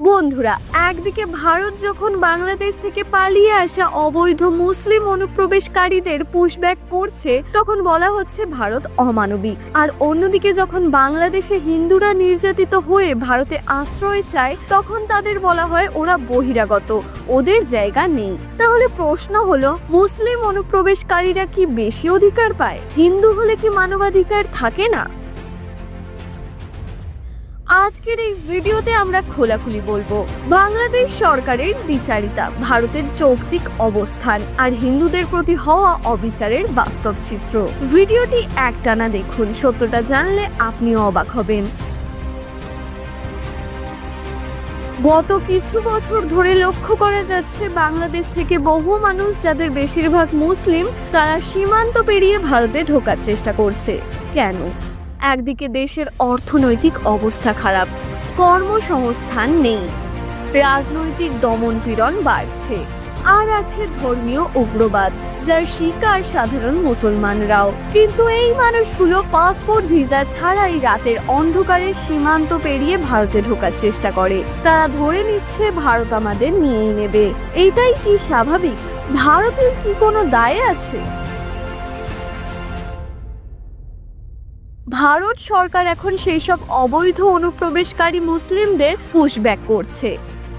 বন্ধুরা, একদিকে ভারত যখন বাংলাদেশ থেকে পালিয়ে আসা অবৈধ মুসলিম অনুপ্রবেশকারীদের পুশব্যাক করছে, তখন বলা হচ্ছে ভারত অমানবিক। আর অন্যদিকে যখন বাংলাদেশে হিন্দুরা নির্যাতিত হয়ে ভারতে আশ্রয় চায়, তখন তাদের বলা হয় ওরা বহিরাগত, ওদের জায়গা নেই। তাহলে প্রশ্ন হলো, মুসলিম অনুপ্রবেশকারীরা কি বেশি অধিকার পায়? হিন্দু হলে কি মানবাধিকার থাকে না? আজকের এই ভিডিওতে আমরা খোলাখুলি বলব, বাংলাদেশ সরকারের দ্বিচারিতা, ভারতের যৌক্তিক অবস্থান আর হিন্দুদের প্রতি হওয়া অবিচারের বাস্তব চিত্র। ভিডিওটি একটানা দেখুন, সত্যটা জানলে আপনিও অবাক হবেন। গত কিছু বছর ধরে লক্ষ্য করা যাচ্ছে, বাংলাদেশ থেকে বহু মানুষ, যাদের বেশিরভাগ মুসলিম, তারা সীমান্ত পেরিয়ে ভারতে ঢোকার চেষ্টা করছে। কেন? একদিকে দেশের অর্থনৈতিক অবস্থা খারাপ, কর্মসংস্থান নেই, রাজনৈতিক দমনপীড়ন বাড়ছে, আর আছে ধর্মীয় উগ্রবাদ, যার শিকার সাধারণ মুসলমানরাও। কিন্তু এই মানুষগুলো পাসপোর্ট ভিসা ছাড়াই রাতের অন্ধকারে সীমান্ত পেরিয়ে ভারতে ঢোকার চেষ্টা করে। তারা ধরে নিচ্ছে ভারত আমাদের নিয়েই নেবে। এইটাই কি স্বাভাবিক? ভারতের কি কোনো দায় আছে? ভারত সরকার এখন সেই সব অবৈধ অনুপ্রবেশকারী মুসলিমদের পুশব্যাক করছে।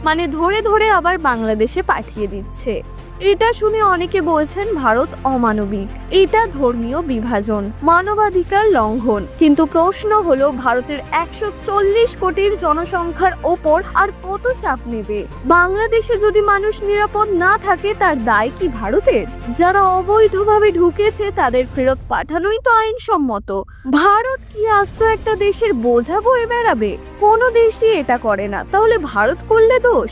মানে ধরে ধরে আবার বাংলাদেশে পাঠিয়ে দিচ্ছে। এটা শুনে অনেকে বলছেন ভারত অমানবিক। এটা ধর্মীয় বিভাজন, মানবাধিকার লঙ্ঘন। কিন্তু প্রশ্ন হলো, ভারতের একশো চল্লিশ কোটির জনসংখ্যার ওপর আর কত চাপ নেবে? বাংলাদেশে যদি মানুষ নিরাপদ না থাকে, তার দায় কি ভারতের? যারা অবৈধভাবে ঢুকেছে, তাদের ফেরত পাঠানোই তো আইনসম্মত। ভারত কি আস্ত একটা দেশের বোঝা বয়ে বেড়াবে? কোনো দেশই এটা করে না। তাহলে ভারত করলে দোষ?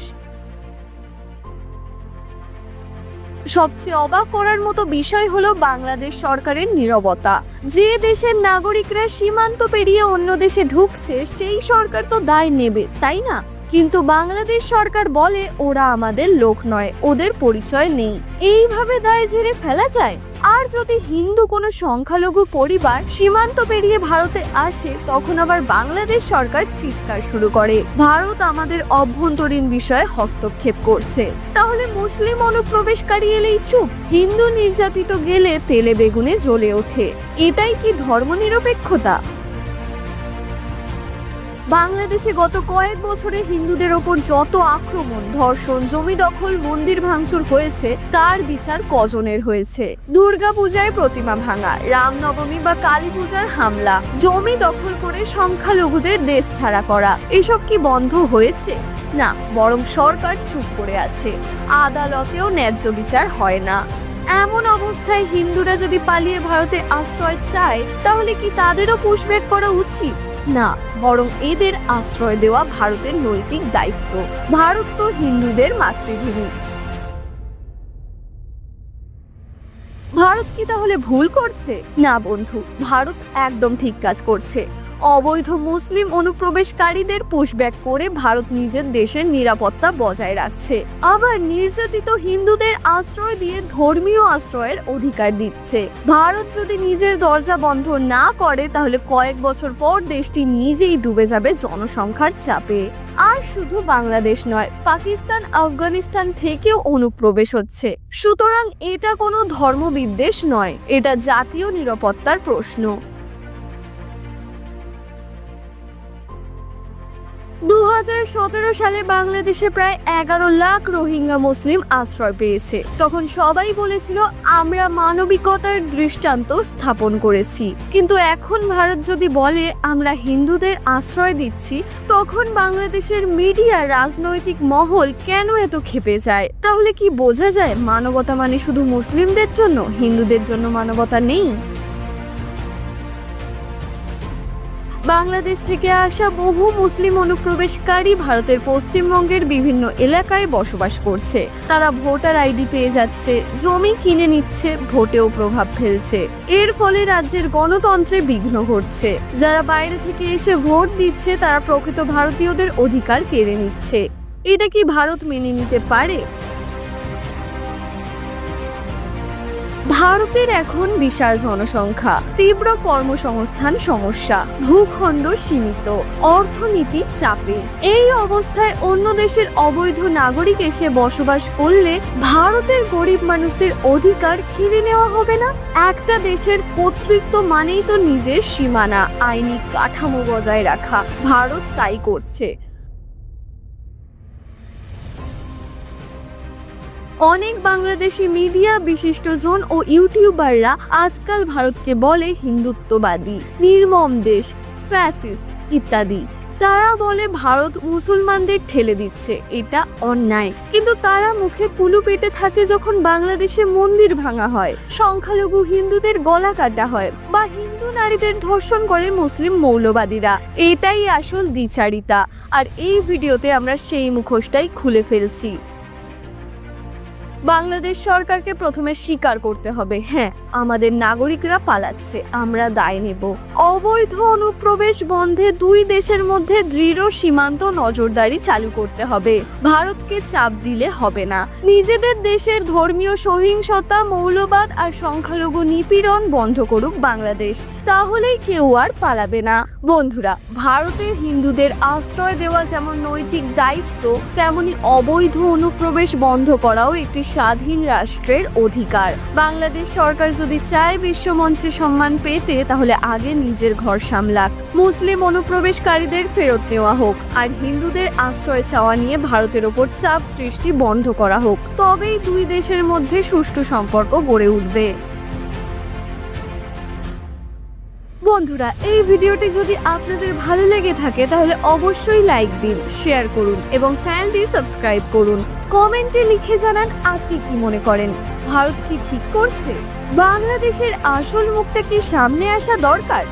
সবচেয়ে অবাক করার মতো বিষয় হলো বাংলাদেশ সরকারের নিরবতা। যে দেশের নাগরিকরা সীমান্ত পেরিয়ে অন্য দেশে ঢুকছে, সেই সরকার তো দায় নেবে, তাই না? কিন্তু বাংলাদেশ সরকার বলে ওরা আমাদের লোক নয়, ওদের পরিচয় নেই। এইভাবে দায় ঝেড়ে ফেলা যায়? আর যদি হিন্দু কোনো সংখ্যালঘু পরিবার সীমান্ত পেরিয়ে ভারতে আসে, তখন আবার বাংলাদেশ সরকার চিৎকার শুরু করে। ভারত আমাদের অভ্যন্তরীণ বিষয়ে হস্তক্ষেপ করছে। তাহলে মুসলিম অনুপ্রবেশকারী এলেই চুপ? হিন্দু নির্যাতিত গেলে তেলে বেগুনে জ্বলে ওঠে। এটাই কি ধর্মনিরপেক্ষতা? বাংলাদেশে গত কয়েক বছরে হিন্দুদের ওপর যত আক্রমণ, ধর্ষণ, জমি দখল, মন্দির ভাঙচুর হয়েছে, তার বিচার কজনের হয়েছে? দুর্গাপূজায় প্রতিমা ভাঙা, রামনবমী বা কালী পূজার হামলা, জমি দখল করে সংখ্যালঘুদের দেশ ছাড়া করা, এসব কি বন্ধ হয়েছে? না, বরং সরকার চুপ করে আছে। আদালতেও ন্যায্য বিচার হয় না। এমন অবস্থায় হিন্দুরা যদি পালিয়ে ভারতে আশ্রয় চায়, তাহলে কি তাদেরও পুষব্যাক করা উচিত? না, বরং এদের আশ্রয় দেওয়া ভারতের নৈতিক দায়িত্ব। ভারত তো হিন্দুদের মাতৃভূমি। ভারত কি তাহলে ভুল করছে? না বন্ধু, ভারত একদম ঠিক কাজ করছে। অবৈধ মুসলিম অনুপ্রবেশকারীদের পুশব্যাক করে ভারত নিজের দেশের নিরাপত্তা বজায় রাখছে। আবার নির্যাতিত হিন্দুদের আশ্রয় দিয়ে ধর্মীয় আশ্রয়ের অধিকার দিচ্ছে। ভারত যদি নিজের দরজা বন্ধ না করে, তাহলে কয়েক বছর পর দেশটি নিজেই ডুবে যাবে জনসংখ্যার চাপে। আর শুধু বাংলাদেশ নয়, পাকিস্তান, আফগানিস্তান থেকেও অনুপ্রবেশ হচ্ছে। সুতরাং এটা কোনো ধর্মবিদ্বেষ নয়, এটা জাতীয় নিরাপত্তার প্রশ্ন। সালে বাংলাদেশে প্রায় এগারো লাখ রোহিঙ্গা মুসলিম আশ্রয় পেয়েছে। তখন সবাই বলেছিল, আমরা মানবিকতার দৃষ্টান্ত স্থাপন করেছি। কিন্তু এখন ভারত যদি বলে, আমরা হিন্দুদের আশ্রয় দিচ্ছি, তখন বাংলাদেশের মিডিয়া রাজনৈতিক মহল কেন এত খেপে যায়? তাহলে কি বোঝা যায় মানবতা মানে শুধু মুসলিমদের জন্য? হিন্দুদের জন্য মানবতা নেই? বাংলাদেশ থেকে আসা বহু মুসলিম অনুপ্রবেশকারী ভারতের পশ্চিমবঙ্গের বিভিন্ন এলাকায় বসবাস করছে। তারা ভোটার আইডি পেয়ে যাচ্ছে, জমি কিনে নিচ্ছে, ভোটেও প্রভাব ফেলছে। এর ফলে রাজ্যের গণতন্ত্রে বিঘ্ন ঘটছে। যারা বাইরে থেকে এসে ভোট দিচ্ছে, তারা প্রকৃত ভারতীয়দের অধিকার কেড়ে নিচ্ছে। এটা কি ভারত মেনে নিতে পারে? ভারতের এখন বিশাল জনসংখ্যা, তীব্র কর্মসংস্থান সমস্যা, ভূখণ্ড সীমিত, অর্থনীতি চাপে। এই অবস্থায় অন্য দেশের অবৈধ নাগরিক এসে বসবাস করলে ভারতের গরিব মানুষদের অধিকার কিনে নেওয়া হবে না? একটা দেশের কর্তৃত্ব মানেই তো নিজের সীমানা, আইনি কাঠামো বজায় রাখা। ভারত তাই করছে। অনেক বাংলাদেশি মিডিয়া বিশিষ্ট বিশিষ্টজন ও ইউটিউবাররা আজকাল ভারতকে বলে হিন্দুত্ববাদী, নির্মম দেশ, ফ্যাসিস্ট ইত্যাদি। তারা বলে ভারত মুসলমানদের ঠেলে দিচ্ছে, এটা অন্যায়। কিন্তু তারা মুখে কুলু পেটে থাকে যখন বাংলাদেশে মন্দির ভাঙা হয়, সংখ্যালঘু হিন্দুদের গলা কাটা হয় বা হিন্দু নারীদের ধর্ষণ করে মুসলিম মৌলবাদীরা। এটাই আসল দ্বিচারিতা। আর এই ভিডিওতে আমরা সেই মুখোশটাই খুলে ফেলছি। বাংলাদেশ সরকারকে প্রথমে স্বীকার করতে হবে। হ্যাঁ আমাদের নাগরিকরা পালাচ্ছে, আমরা দায় নেব। অবৈধ অনুপ্রবেশ বন্ধে দুই দেশের মধ্যে দৃঢ় সীমান্ত নজরদারি চালু করতে হবে। ভারতকে চাপ দিলে হবে না। নিজেদের দেশের ধর্মীয় সহিংসতা, মৌলবাদ আর সংখ্যালঘু নিপীড়ন বন্ধ করুক বাংলাদেশ। তাহলেই কেউ আর পালাবে না। বন্ধুরা, ভারতের হিন্দুদের আশ্রয় দেওয়া যেমন নৈতিক দায়িত্ব, তেমনি অবৈধ অনুপ্রবেশ বন্ধ করাও একটি স্বাধীন রাষ্ট্রের অধিকার। বাংলাদেশ সরকার যদি চায় বিশ্বমঞ্চে সম্মান পেতে, তাহলে আগে নিজের ঘর সামলাক। মুসলিম অনুপ্রবেশকারীদের ফেরত নেওয়া হোক, আর হিন্দুদের আশ্রয় চাওয়া নিয়ে ভারতের ওপর চাপ সৃষ্টি বন্ধ করা হোক। তবেই দুই দেশের মধ্যে সুষ্ঠু সম্পর্ক গড়ে উঠবে। বন্ধুরা, এই ভিডিওটি যদি আপনাদের ভালো লেগে থাকে, তাহলে অবশ্যই লাইক দিন, শেয়ার করুন এবং চ্যানেলটি সাবস্ক্রাইব করুন। কমেন্টে লিখে জানান আপনি কি মনে করেন। ভারত কি ঠিক করছে? বাংলাদেশের আসল মুখটা কি সামনে আসা দরকার?